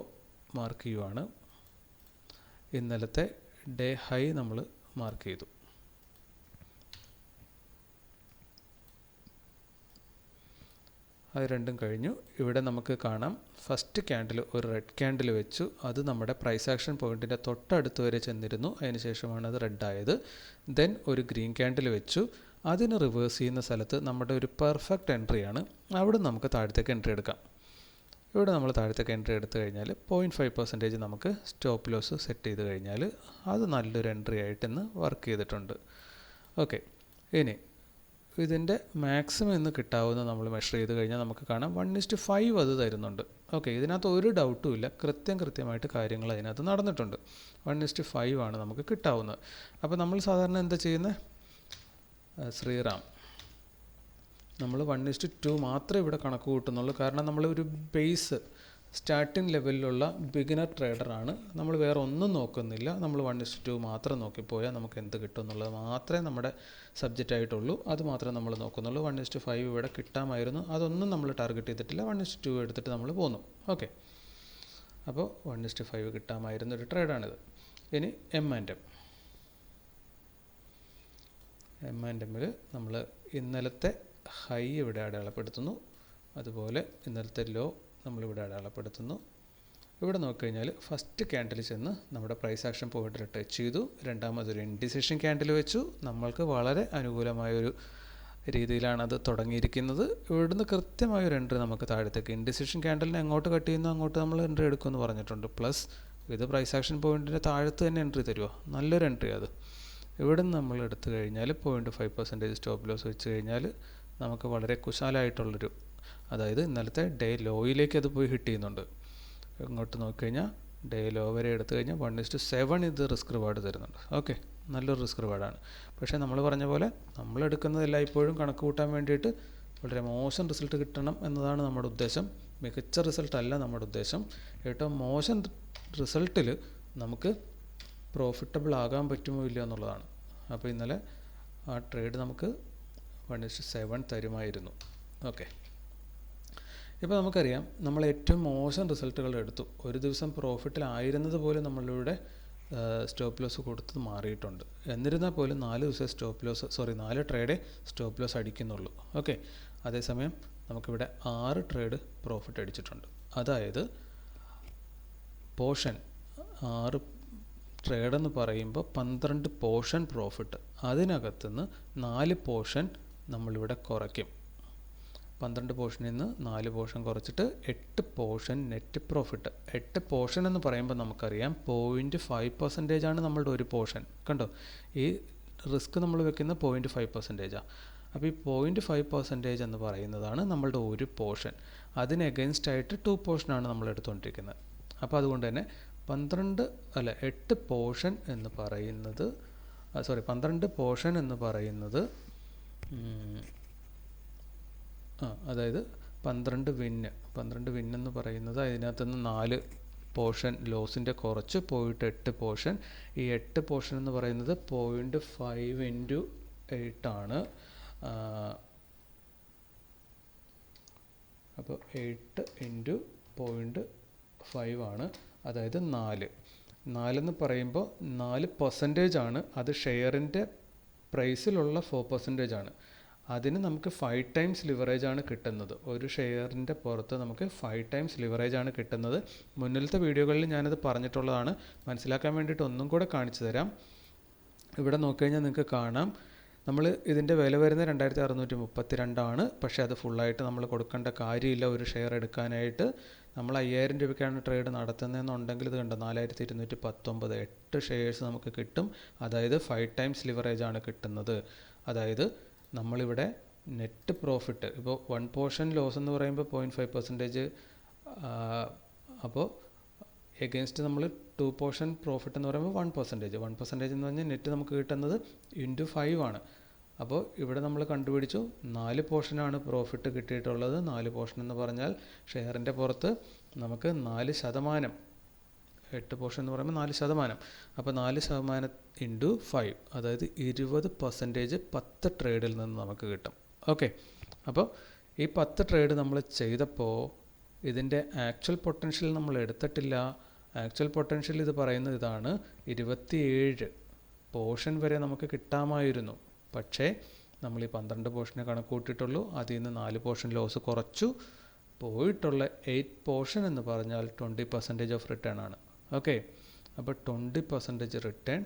മാർക്ക് ചെയ്യുവാണ്. ഇന്നലത്തെ ഡേ ഹൈ നമ്മൾ മാർക്ക് ചെയ്തു. അത് രണ്ടും കഴിഞ്ഞു. ഇവിടെ നമുക്ക് കാണാം. ഫസ്റ്റ് ക്യാൻഡിൽ ഒരു റെഡ് ക്യാൻഡിൽ വെച്ചു. അത് നമ്മുടെ പ്രൈസ് ആക്ഷൻ പോയിന്റിന്റെ തൊട്ടടുത്ത് വരെ ചെന്നിരുന്നു. അതിന് ശേഷമാണ് അത് റെഡ് ആയത്. ദെൻ ഒരു ഗ്രീൻ ക്യാൻഡിൽ വെച്ചു. അതിന് റിവേഴ്സ് ചെയ്യുന്ന സ്ഥലത്ത് നമ്മുടെ ഒരു പെർഫെക്റ്റ് എൻട്രിയാണ് അവിടെ നമുക്ക് താഴത്തേക്ക് എൻട്രി എടുക്കാം. ഇവിടെ നമ്മൾ താഴത്തേക്ക് എൻട്രി എടുത്തു കഴിഞ്ഞാൽ പോയിന്റ് ഫൈവ് പെർസെന്റേജ് നമുക്ക് സ്റ്റോപ്പ് ലോസ് സെറ്റ് ചെയ്ത് കഴിഞ്ഞാൽ അത് നല്ലൊരു എൻട്രി ആയിട്ട് ഇന്ന് വർക്ക് ചെയ്തിട്ടുണ്ട്. ഓക്കെ ഇനി ഇതിന്റെ മാക്സിമം ഇന്ന് കിട്ടാവുന്ന നമ്മൾ മെഷർ ചെയ്ത് കഴിഞ്ഞാൽ നമുക്ക് കാണാം വൺ ഇസ്റ്റ് ഫൈവ് അത് തരുന്നുണ്ട്. ഓക്കെ ഇതിനകത്ത് ഒരു ഡൗട്ടും ഇല്ല. കൃത്യം കൃത്യമായിട്ട് കാര്യങ്ങൾ അതിനകത്ത് നടന്നിട്ടുണ്ട്. വൺ ഇസ്റ്റ് ഫൈവ് ആണ് നമുക്ക് കിട്ടാവുന്നത്. അപ്പോൾ നമ്മൾ സാധാരണ എന്താ ചെയ്യുന്നത് ശ്രീറാം. നമ്മൾ വൺ ഇസ്റ്റ് ടു മാത്രമേ ഇവിടെ കണക്ക് കൂട്ടുന്നുള്ളൂ. കാരണം നമ്മൾ ഒരു ബേസ് സ്റ്റാർട്ടിംഗ് ലെവലിലുള്ള ബിഗിനർ ട്രേഡറാണ് നമ്മൾ വേറെ ഒന്നും നോക്കുന്നില്ല. നമ്മൾ വൺ ഇസ് ടു മാത്രം നോക്കിപ്പോയാൽ നമുക്ക് എന്ത് കിട്ടും എന്നുള്ളത് മാത്രമേ നമ്മുടെ സബ്ജക്റ്റ് ആയിട്ടുള്ളൂ. അത് മാത്രമേ നമ്മൾ നോക്കുന്നുള്ളൂ. വൺ ഇസ്റ്റ് ഫൈവ് ഇവിടെ കിട്ടാമായിരുന്നു. അതൊന്നും നമ്മൾ ടാർഗറ്റ് ചെയ്തിട്ടില്ല. വൺ ഇസ്റ്റ് ടു എടുത്തിട്ട് നമ്മൾ പോന്നു. ഓക്കെ അപ്പോൾ വൺ ഇസ്റ്റ് ഫൈവ് കിട്ടാമായിരുന്ന ഒരു ട്രേഡാണിത് ഇനി M and M M and എമ്മിൽ നമ്മൾ ഇന്നലത്തെ ഹൈ ഇവിടെ അടയാളപ്പെടുത്തുന്നു. അതുപോലെ ഇന്നലത്തെ ലോ നമ്മളിവിടെ അടയാളപ്പെടുത്തുന്നു. ഇവിടെ നോക്കിക്കഴിഞ്ഞാൽ ഫസ്റ്റ് ക്യാൻഡിൽ ചെന്ന് നമ്മുടെ പ്രൈസ് ആക്ഷൻ പോയിന്റിൽ ടച്ച് ചെയ്തു. രണ്ടാമതൊരു ഇൻഡിസിഷൻ ക്യാൻഡിൽ വെച്ചു. നമ്മൾക്ക് വളരെ അനുകൂലമായൊരു രീതിയിലാണ് അത് തുടങ്ങിയിരിക്കുന്നത്. ഇവിടുന്ന് കൃത്യമായ ഒരു എൻട്രി നമുക്ക് താഴത്തേക്ക് ഇൻഡിസിഷൻ ക്യാൻഡലിനെ എങ്ങോട്ട് കട്ട് ചെയ്യുന്നു. അങ്ങോട്ട് നമ്മൾ എൻട്രി എടുക്കുമെന്ന് പറഞ്ഞിട്ടുണ്ട്. പ്ലസ് ഇത് പ്രൈസ് ആക്ഷൻ പോയിന്റിന്റെ താഴത്ത് തന്നെ എൻട്രി തരുമോ നല്ലൊരു എൻട്രി അത്. ഇവിടെ നിന്ന് നമ്മൾ എടുത്തു കഴിഞ്ഞാൽ point five percentage stop loss വെച്ച് കഴിഞ്ഞാൽ നമുക്ക് വളരെ കുശാലായിട്ടുള്ളൊരു അതായത് ഇന്നലത്തെ ഡേ ലോയിലേക്ക് അത് പോയി ഹിറ്റ് ചെയ്യുന്നുണ്ട്. ഇങ്ങോട്ട് നോക്കിക്കഴിഞ്ഞാൽ ഡേ ലോ വരെ എടുത്തു കഴിഞ്ഞാൽ വൺ ഇസ്റ്റ് സെവൻ ഇത് റിസ്ക് റിവാർഡ് തരുന്നുണ്ട്. ഓക്കെ നല്ലൊരു റിസ്ക് റിവാർഡാണ്. പക്ഷേ നമ്മൾ പറഞ്ഞ പോലെ നമ്മൾ എടുക്കുന്നതെല്ലാം ഇപ്പോഴും കണക്ക് കൂട്ടാൻ വേണ്ടിയിട്ട് വളരെ മോശം റിസൾട്ട് കിട്ടണം എന്നതാണ് നമ്മുടെ ഉദ്ദേശം. മികച്ച റിസൾട്ടല്ല നമ്മുടെ ഉദ്ദേശം. ഏറ്റവും മോശം റിസൾട്ടിൽ നമുക്ക് പ്രോഫിറ്റബിൾ ആകാൻ പറ്റുമോ ഇല്ല എന്നുള്ളതാണ്. അപ്പോൾ ഇന്നലെ ആ ട്രേഡ് നമുക്ക് വൺ ഇസ്റ്റ് സെവൻ തരുമായിരുന്നു. ഓക്കെ. ഇപ്പോൾ നമുക്കറിയാം നമ്മൾ ഏറ്റവും മോശം റിസൾട്ടുകൾ എടുത്തു. ഒരു ദിവസം പ്രോഫിറ്റിലായിരുന്നത് പോലും നമ്മളിവിടെ സ്റ്റോപ്പ് ലോസ് കൊടുത്ത് മാറിയിട്ടുണ്ട്. എന്നിരുന്നാൽ പോലും നാല് ദിവസം സ്റ്റോപ്പ് ലോസ് സോറി നാല് ട്രേഡ് സ്റ്റോപ്പ് ലോസ് അടിക്കുന്നുള്ളൂ. ഓക്കെ അതേസമയം നമുക്കിവിടെ ആറ് ട്രേഡ് പ്രോഫിറ്റ് അടിച്ചിട്ടുണ്ട്. അതായത് പോർഷൻ ആറ് ട്രേഡ് എന്ന് പറയുമ്പോൾ പന്ത്രണ്ട് പോർഷൻ പ്രോഫിറ്റ് അതിനകത്തുനിന്ന് നാല് പോർഷൻ നമ്മളിവിടെ കുറയ്ക്കും. പന്ത്രണ്ട് പോർഷനിൽ നിന്ന് നാല് പോർഷൻ കുറച്ചിട്ട് എട്ട് പോർഷൻ നെറ്റ് പ്രോഫിറ്റ് എട്ട് പോർഷൻ എന്ന് പറയുമ്പോൾ നമുക്കറിയാം പോയിന്റ് ഫൈവ് പെർസെന്റേജ് ആണ് നമ്മളുടെ ഒരു പോർഷൻ കണ്ടോ? ഈ റിസ്ക് നമ്മൾ വെക്കുന്ന പോയിന്റ് ഫൈവ് പെർസെന്റേജാണ് അപ്പോൾ ഈ പോയിന്റ് ഫൈവ് പെർസെന്റേജ് എന്ന് പറയുന്നതാണ് നമ്മളുടെ ഒരു പോർഷൻ അതിന് എഗൻസ്റ്റ് ആയിട്ട് ടു പോർഷനാണ് നമ്മൾ എടുത്തുകൊണ്ടിരിക്കുന്നത്. അപ്പോൾ അതുകൊണ്ട് തന്നെ പന്ത്രണ്ട് അല്ല എട്ട് പോർഷൻ എന്ന് പറയുന്നത് സോറി പന്ത്രണ്ട് പോർഷൻ എന്ന് പറയുന്നത് ആ അതായത് പന്ത്രണ്ട് വിന്ന് പന്ത്രണ്ട് വിന്നെന്ന് പറയുന്നത് അതിനകത്ത് നിന്ന് നാല് പോർഷൻ ലോസിന്റെ കുറച്ച് പോയിട്ട് എട്ട് പോർഷൻ ഈ എട്ട് പോർഷൻ എന്ന് പറയുന്നത് പോയിന്റ് ഫൈവ് ഇന്റു എയ്റ്റാണ് അപ്പോൾ എയ്റ്റ് ഇന്റു പോയിന്റ് ഫൈവ് ആണ്. അതായത് നാല്. നാലെന്ന് പറയുമ്പോൾ നാല് പെർസെന്റേജ് ആണ്. അത് ഷെയറിന്റെ പ്രൈസിലുള്ള ഫോർ പെർസെന്റേജ് ആണ്. അതിന് നമുക്ക് ഫൈവ് ടൈംസ് ലിവറേജ് ആണ് കിട്ടുന്നത്. ഒരു ഷെയറിന്റെ പുറത്ത് നമുക്ക് ഫൈവ് ടൈംസ് ലിവറേജ് ആണ് കിട്ടുന്നത്. മുന്നിലത്തെ വീഡിയോകളിൽ ഞാനത് പറഞ്ഞിട്ടുള്ളതാണ്. മനസ്സിലാക്കാൻ വേണ്ടിയിട്ട് ഒന്നും കൂടെ കാണിച്ചു തരാം. ഇവിടെ നോക്കിക്കഴിഞ്ഞാൽ നിങ്ങൾക്ക് കാണാം. നമ്മൾ ഇതിന്റെ വില വരുന്നത് രണ്ടായിരത്തി അറുന്നൂറ്റി മുപ്പത്തി രണ്ടാണ് പക്ഷേ അത് ഫുള്ളായിട്ട് നമ്മൾ കൊടുക്കേണ്ട കാര്യമില്ല ഒരു ഷെയർ എടുക്കാനായിട്ട്. നമ്മൾ അയ്യായിരം രൂപയ്ക്കാണ് ട്രേഡ് നടത്തുന്നതെന്നുണ്ടെങ്കിൽ ഇത് കണ്ടോ? നാലായിരത്തി ഇരുന്നൂറ്റി പത്തൊമ്പത് എട്ട് ഷെയർസ് നമുക്ക് കിട്ടും. അതായത് ഫൈവ് ടൈംസ് ലിവറേജ് ആണ് കിട്ടുന്നത്. അതായത് നമ്മളിവിടെ നെറ്റ് പ്രോഫിറ്റ് ഇപ്പോൾ വൺ പോർഷൻ ലോസ് എന്ന് പറയുമ്പോൾ പോയിന്റ് ഫൈവ് പെർസെന്റേജ് അപ്പോൾ എഗെയിൻസ്റ്റ് നമ്മൾ ടു പോർഷൻ പ്രോഫിറ്റ് എന്ന് പറയുമ്പോൾ വൺ പെർസെന്റേജ് വൺ പെർസെന്റേജ് എന്ന് പറഞ്ഞാൽ നെറ്റ് നമുക്ക് കിട്ടുന്നത് ഇന്റു ഫൈവ് ആണ്. അപ്പോൾ ഇവിടെ നമ്മൾ കണ്ടുപിടിച്ചു നാല് പോർഷനാണ് പ്രോഫിറ്റ് കിട്ടിയിട്ടുള്ളത്. നാല് പോർഷൻ എന്ന് പറഞ്ഞാൽ ഷെയറിന്റെ പുറത്ത് നമുക്ക് നാല് ശതമാനം എട്ട് പോർഷൻ എന്ന് പറയുമ്പോൾ നാല് ശതമാനം. അപ്പോൾ നാല് ശതമാനം ഇന്റു ഫൈവ് അതായത് ഇരുപത് പെർസെന്റേജ് പത്ത് ട്രേഡിൽ നിന്ന് നമുക്ക് കിട്ടും. ഓക്കെ അപ്പോൾ ഈ പത്ത് ട്രേഡ് നമ്മൾ ചെയ്തപ്പോൾ ഇതിന്റെ ആക്ച്വൽ പൊട്ടൻഷ്യൽ നമ്മൾ എടുത്തിട്ടില്ല. ആക്ച്വൽ പൊട്ടൻഷ്യൽ ഇത് പറയുന്നത് ഇതാണ് ഇരുപത്തിയേഴ് പോർഷൻ വരെ നമുക്ക് കിട്ടാമായിരുന്നു. പക്ഷേ നമ്മൾ ഈ പന്ത്രണ്ട് പോർഷനെ കണക്ക് കൂട്ടിയിട്ടുള്ളൂ അതിൽ നിന്ന് നാല് പോർഷൻ ലോസ് കുറച്ചു. പോയിട്ടുള്ള എയ്റ്റ് പോർഷൻ എന്ന് പറഞ്ഞാൽ ട്വന്റി പെർസെന്റേജ് ഓഫ് റിട്ടേൺ ആണ്. ഓക്കെ അപ്പോൾ ട്വന്റി പെർസെന്റേജ് റിട്ടേൺ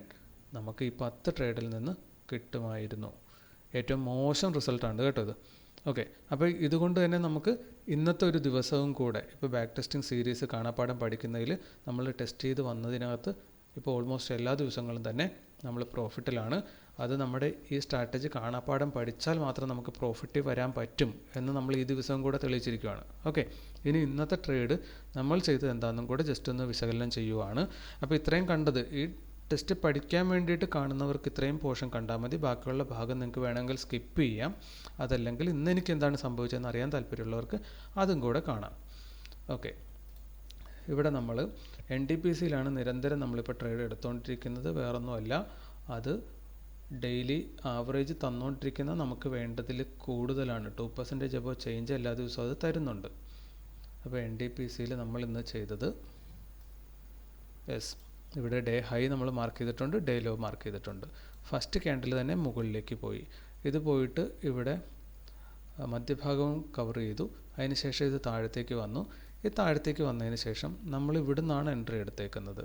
നമുക്ക് ഈ പത്ത് ട്രേഡിൽ നിന്ന് കിട്ടുമായിരുന്നു. ഏറ്റവും മോശം റിസൾട്ടാണ് കേട്ടോ ഇത്. ഓക്കെ അപ്പോൾ ഇതുകൊണ്ട് തന്നെ നമുക്ക് ഇന്നത്തെ ഒരു ദിവസവും കൂടെ ഇപ്പോൾ ബാക്ക് ടെസ്റ്റിംഗ് സീരീസ് കാണാപ്പാടം പഠിക്കുന്നതിൽ നമ്മൾ ടെസ്റ്റ് ചെയ്ത് വന്നതിനകത്ത് ഇപ്പോൾ ഓൾമോസ്റ്റ് എല്ലാ ദിവസങ്ങളും തന്നെ നമ്മൾ പ്രോഫിറ്റിലാണ് അത് നമ്മുടെ ഈ സ്ട്രാറ്റജി കാണാപ്പാടം പഠിച്ചാൽ മാത്രം നമുക്ക് പ്രോഫിറ്റ് വരാൻ പറ്റും എന്ന് നമ്മൾ ഈ ദിവസം കൂടെ തെളിയിച്ചിരിക്കുകയാണ് ഓക്കെ ഇനി ഇന്നത്തെ ട്രേഡ് നമ്മൾ ചെയ്തത് എന്താണെന്നും കൂടെ ജസ്റ്റ് ഒന്ന് വിശകലനം ചെയ്യുവാണ്. അപ്പോൾ ഇത്രയും കണ്ടത്. ഈ ടെസ്റ്റ് പഠിക്കാൻ വേണ്ടിയിട്ട് കാണുന്നവർക്ക് ഇത്രയും പോർഷൻ കണ്ടാൽ മതി. ബാക്കിയുള്ള ഭാഗം നിങ്ങൾക്ക് വേണമെങ്കിൽ സ്കിപ്പ് ചെയ്യാം. അതല്ലെങ്കിൽ ഇന്ന് എനിക്ക് എന്താണ് സംഭവിച്ചതെന്ന് അറിയാൻ താല്പര്യമുള്ളവർക്ക് അതും കൂടെ കാണാം. ഓക്കെ ഇവിടെ നമ്മൾ എൻ ഡി പി സിയിലാണ് നിരന്തരം നമ്മളിപ്പോൾ ട്രേഡ് എടുത്തുകൊണ്ടിരിക്കുന്നത് വേറൊന്നുമല്ല. അത് ഡെയിലി ആവറേജ് തന്നുകൊണ്ടിരിക്കുന്ന നമുക്ക് വേണ്ടതിൽ കൂടുതലാണ്. ടു പെർസെന്റേജ് അപ്പോൾ ചേഞ്ച് എല്ലാ ദിവസവും അത് തരുന്നുണ്ട്. അപ്പോൾ എൻ ഡി പി സിയിൽ നമ്മൾ ഇന്ന് ചെയ്തത് യെസ് ഇവിടെ ഡേ ഹൈ നമ്മൾ മാർക്ക് ചെയ്തിട്ടുണ്ട് ഡേ ലോ മാർക്ക് ചെയ്തിട്ടുണ്ട്. ഫസ്റ്റ് ക്യാൻഡിൽ തന്നെ മുകളിലേക്ക് പോയി. ഇത് പോയിട്ട് ഇവിടെ മധ്യഭാഗവും കവർ ചെയ്തു. അതിനുശേഷം ഇത് താഴത്തേക്ക് വന്നു. ഈ താഴത്തേക്ക് വന്നതിന് ശേഷം നമ്മൾ ഇവിടെ നിന്നാണ് എൻട്രി എടുത്തേക്കുന്നത്.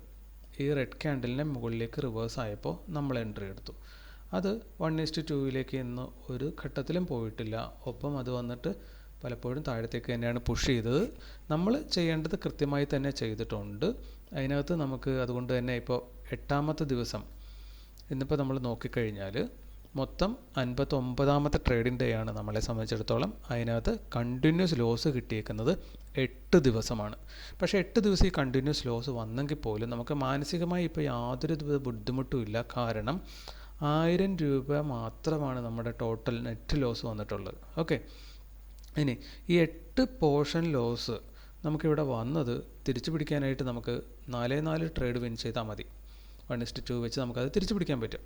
ഈ റെഡ് ക്യാൻഡിലിനെ മുകളിലേക്ക് റിവേഴ്സ് ആയപ്പോൾ നമ്മൾ എൻട്രി എടുത്തു. അത് വൺ ഈസ്റ്റ് ടൂവിലേക്ക് ഇന്ന് ഒരു ഘട്ടത്തിലും പോയിട്ടില്ല. ഒപ്പം അത് വന്നിട്ട് പലപ്പോഴും താഴത്തേക്ക് തന്നെയാണ് പുഷ് ചെയ്തത്. നമ്മൾ ചെയ്യേണ്ടത് കൃത്യമായി തന്നെ ചെയ്തിട്ടുണ്ട്. അതിനകത്ത് നമുക്ക് അതുകൊണ്ട് തന്നെ ഇപ്പോൾ എട്ടാമത്തെ ദിവസം ഇന്നിപ്പോൾ നമ്മൾ നോക്കിക്കഴിഞ്ഞാൽ മൊത്തം അൻപത്തൊമ്പതാമത്തെ ട്രേഡിംഗ് ഡേ ആണ് നമ്മളെ സംബന്ധിച്ചിടത്തോളം. അതിനകത്ത് കണ്ടിന്യൂസ് ലോസ് കിട്ടിയേക്കുന്നത് എട്ട് ദിവസമാണ്. പക്ഷേ എട്ട് ദിവസം ഈ കണ്ടിന്യൂസ് ലോസ് വന്നെങ്കിൽ പോലും നമുക്ക് മാനസികമായി ഇപ്പോൾ യാതൊരു ബുദ്ധിമുട്ടും ഇല്ല. കാരണം ആയിരം രൂപ മാത്രമാണ് നമ്മുടെ ടോട്ടൽ നെറ്റ് ലോസ് വന്നിട്ടുള്ളത്. ഓക്കെ ഇനി ഈ എട്ട് പോർഷൻ ലോസ് നമുക്കിവിടെ വന്നത് തിരിച്ചു പിടിക്കാനായിട്ട് നമുക്ക് നാലേ നാല് ട്രേഡ് വിൻ ചെയ്താൽ മതി. വൺ ഇസ്റ്റ് ടു വെച്ച് നമുക്കത് തിരിച്ചു പിടിക്കാൻ പറ്റും.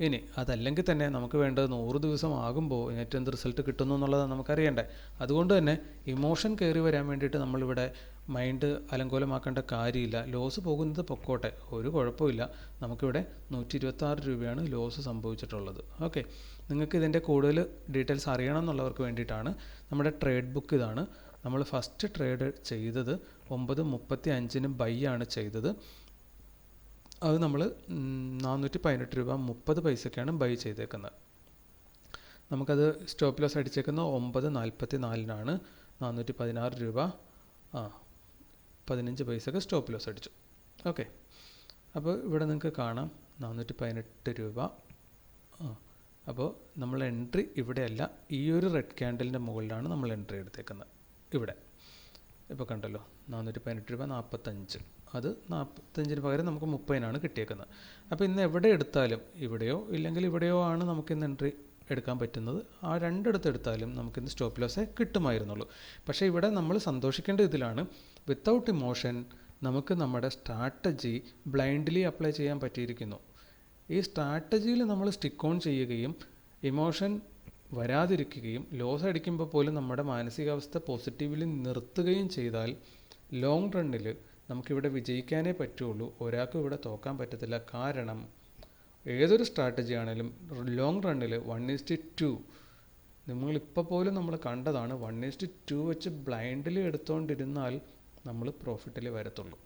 ഇനി അതല്ലെങ്കിൽ തന്നെ നമുക്ക് വേണ്ടത് നൂറ് ദിവസം ആകുമ്പോൾ ഏറ്റവും എന്ത് റിസൾട്ട് കിട്ടുന്നു എന്നുള്ളത് നമുക്കറിയണ്ടേ അതുകൊണ്ട് തന്നെ ഇമോഷൻ കയറി വരാൻ വേണ്ടിയിട്ട് നമ്മളിവിടെ മൈൻഡ് അലങ്കോലമാക്കേണ്ട കാര്യമില്ല. ലോസ് പോകുന്നത് പൊക്കോട്ടെ. ഒരു കുഴപ്പമില്ല. നമുക്കിവിടെ നൂറ്റി ഇരുപത്താറ് രൂപയാണ് ലോസ് സംഭവിച്ചിട്ടുള്ളത്. ഓക്കെ നിങ്ങൾക്ക് ഇതിന്റെ കൂടുതൽ ഡീറ്റെയിൽസ് അറിയണം എന്നുള്ളവർക്ക് വേണ്ടിയിട്ടാണ് നമ്മുടെ ട്രേഡ് ബുക്ക് ഇതാണ്. നമ്മൾ ഫസ്റ്റ് ട്രേഡ് ചെയ്തത് ഒമ്പത് മുപ്പത്തി അഞ്ചിന് ബൈ ആണ് ചെയ്തത്. അത് നമ്മൾ നാനൂറ്റി പതിനെട്ട് രൂപ മുപ്പത് പൈസക്കാണ് ബൈ ചെയ്തേക്കുന്നത്. നമുക്കത് സ്റ്റോപ്പ് ലോസ് അടിച്ചേക്കുന്നത് ഒമ്പത് നാൽപ്പത്തി നാലിനാണ് നാനൂറ്റി പതിനാറ് രൂപ ആ പതിനഞ്ച് പൈസക്ക് സ്റ്റോപ്പ് ലോസ് അടിച്ചു. ഓക്കെ. അപ്പോൾ ഇവിടെ നിങ്ങൾക്ക് കാണാം നാനൂറ്റി പതിനെട്ട് രൂപ. ആ അപ്പോൾ നമ്മൾ എൻട്രി ഇവിടെയല്ല ഈ ഒരു റെഡ് ക്യാൻഡലിന്റെ മുകളിലാണ് നമ്മൾ എൻട്രി എടുത്തേക്കുന്നത്. ഇവിടെ. ഇപ്പോൾ കണ്ടല്ലോ നാനൂറ്റി പതിനെട്ട് രൂപ നാൽപ്പത്തഞ്ച്. അത് നാൽപ്പത്തഞ്ചിന് പകരം നമുക്ക് മുപ്പതിനാണ് കിട്ടിയേക്കുന്നത്. അപ്പോൾ ഇന്ന് എവിടെ എടുത്താലും ഇവിടെയോ ഇല്ലെങ്കിൽ ഇവിടെയോ ആണ് നമുക്ക് ഇന്ന് എൻട്രി എടുക്കാൻ പറ്റുന്നത്. ആ രണ്ടിടത്ത് എടുത്താലും നമുക്ക് നമുക്കിന്ന് സ്റ്റോപ്പ് ലോസേ കിട്ടുമായിരുന്നുള്ളൂ. പക്ഷേ ഇവിടെ നമ്മൾ സന്തോഷിക്കേണ്ട ഇതിലാണ്. വിത്തൗട്ട് ഇമോഷൻ നമുക്ക് നമ്മുടെ സ്ട്രാറ്റജി ബ്ലൈൻഡ്ലി അപ്ലൈ ചെയ്യാൻ പറ്റിയിരിക്കുന്നു. ഈ സ്ട്രാറ്റജിയിൽ നമ്മൾ സ്റ്റിക്ക് ഓൺ ചെയ്യുകയും ഇമോഷൻ വരാതിരിക്കുകയും ലോസ് അടിക്കുമ്പോൾ പോലും നമ്മുടെ മാനസികാവസ്ഥ പോസിറ്റീവിലി നിർത്തുകയും ചെയ്താൽ ലോങ് റണ്ണിൽ നമുക്കിവിടെ വിജയിക്കാനേ പറ്റുള്ളൂ. ഒരാൾക്കും ഇവിടെ തോക്കാൻ പറ്റത്തില്ല. കാരണം ഏതൊരു സ്ട്രാറ്റജി ആണെങ്കിലും ലോങ് റണ്ണിൽ വൺ ഈസ്റ്റ് ടു നിങ്ങളിപ്പോൾ പോലും നമ്മൾ കണ്ടതാണ് വൺ ഈസ്റ്റ് ടു വെച്ച് ബ്ലൈൻഡിൽ എടുത്തുകൊണ്ടിരുന്നാൽ നമ്മൾ പ്രോഫിറ്റിൽ വരത്തുള്ളൂ.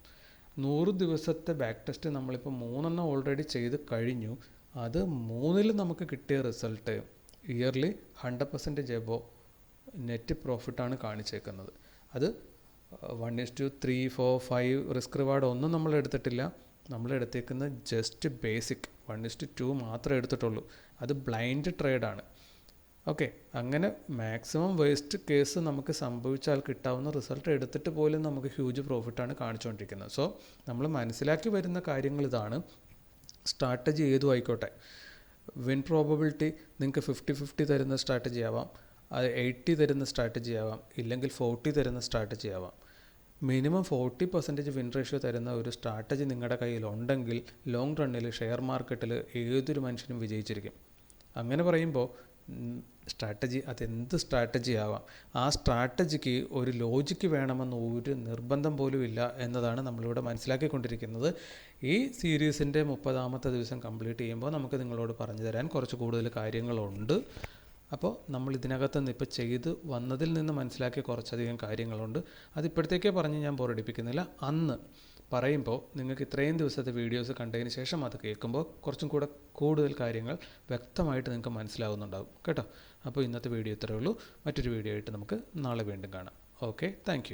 നൂറ് ദിവസത്തെ ബാക്ക് ടെസ്റ്റ് നമ്മളിപ്പോൾ മൂന്നെണ്ണം ഓൾറെഡി ചെയ്ത് കഴിഞ്ഞു. അത് മൂന്നിൽ നമുക്ക് കിട്ടിയ result nearly hundred percentage above net പ്രോഫിറ്റാണ് കാണിച്ചേക്കുന്നത്. അത് one is to three four five risk reward ഒന്നും നമ്മൾ എടുത്തിട്ടില്ല. നമ്മൾ എടുത്തേക്കുന്ന just basic one is to മാത്രമേ എടുത്തിട്ടുള്ളൂ. അത് ബ്ലൈൻഡ് ട്രേഡാണ് ഓക്കെ അങ്ങനെ മാക്സിമം വേസ്റ്റ് കേസ് നമുക്ക് സംഭവിച്ചാൽ കിട്ടാവുന്ന റിസൾട്ട് എടുത്തിട്ട് പോലും നമുക്ക് ഹ്യൂജ് പ്രോഫിറ്റാണ് കാണിച്ചുകൊണ്ടിരിക്കുന്നത് സോ നമ്മൾ മനസ്സിലാക്കി വരുന്ന കാര്യങ്ങൾ ഇതാണ്. സ്ട്രാറ്റജി ഏതു ആയിക്കോട്ടെ. വിൻ പ്രോബബിലിറ്റി നിങ്ങൾക്ക് ഫിഫ്റ്റി ഫിഫ്റ്റി തരുന്ന സ്ട്രാറ്റജി ആവാം. അത് എയ്റ്റി തരുന്ന സ്ട്രാറ്റജി ആവാം ഇല്ലെങ്കിൽ ഫോർട്ടി തരുന്ന സ്ട്രാറ്റജി ആവാം. Minimum forty percentage win ratio തരുന്ന ഒരു സ്ട്രാറ്റജി നിങ്ങളുടെ കയ്യിൽ ഉണ്ടെങ്കിൽ ലോങ് റണ്ണിൽ ഷെയർ മാർക്കറ്റിൽ ഏതൊരു മനുഷ്യനും വിജയിച്ചിരിക്കും. അങ്ങനെ പറയുമ്പോൾ സ്ട്രാറ്റജി അതെന്ത് സ്ട്രാറ്റജി ആവാം? ആ സ്ട്രാറ്റജിക്ക് ഒരു ലോജിക്ക് വേണമെന്ന് ഒരു നിർബന്ധം പോലും ഇല്ല എന്നതാണ് നമ്മളിവിടെ മനസ്സിലാക്കിക്കൊണ്ടിരിക്കുന്നത്. ഈ സീരീസിന്റെ മുപ്പതാമത്തെ ദിവസം കംപ്ലീറ്റ് ചെയ്യുമ്പോൾ നമുക്ക് നിങ്ങളോട് പറഞ്ഞു തരാൻ കുറച്ച് കൂടുതൽ കാര്യങ്ങളുണ്ട്. അപ്പോൾ നമ്മൾ ഇതിനകത്ത് നിന്ന് ഇപ്പോൾ ചെയ്ത് വന്നതിൽ നിന്ന് മനസ്സിലാക്കിയ കുറച്ചധികം കാര്യങ്ങളുണ്ട്. അതിപ്പോഴത്തേക്കേ പറഞ്ഞ് ഞാൻ ബോറടിപ്പിക്കുന്നില്ല അന്ന് പറയുമ്പോൾ നിങ്ങൾക്ക് ഇത്രയും ദിവസത്തെ വീഡിയോസ് കണ്ടതിന് ശേഷം അത് കേൾക്കുമ്പോൾ കുറച്ചും കൂടെ കൂടുതൽ കാര്യങ്ങൾ വ്യക്തമായിട്ട് നിങ്ങൾക്ക് മനസ്സിലാവുന്നുണ്ടാകും കേട്ടോ? അപ്പോൾ ഇന്നത്തെ വീഡിയോ ഇത്രയേ ഉള്ളൂ. മറ്റൊരു വീഡിയോ ആയിട്ട് നമുക്ക് നാളെ വീണ്ടും കാണാം. Okay thank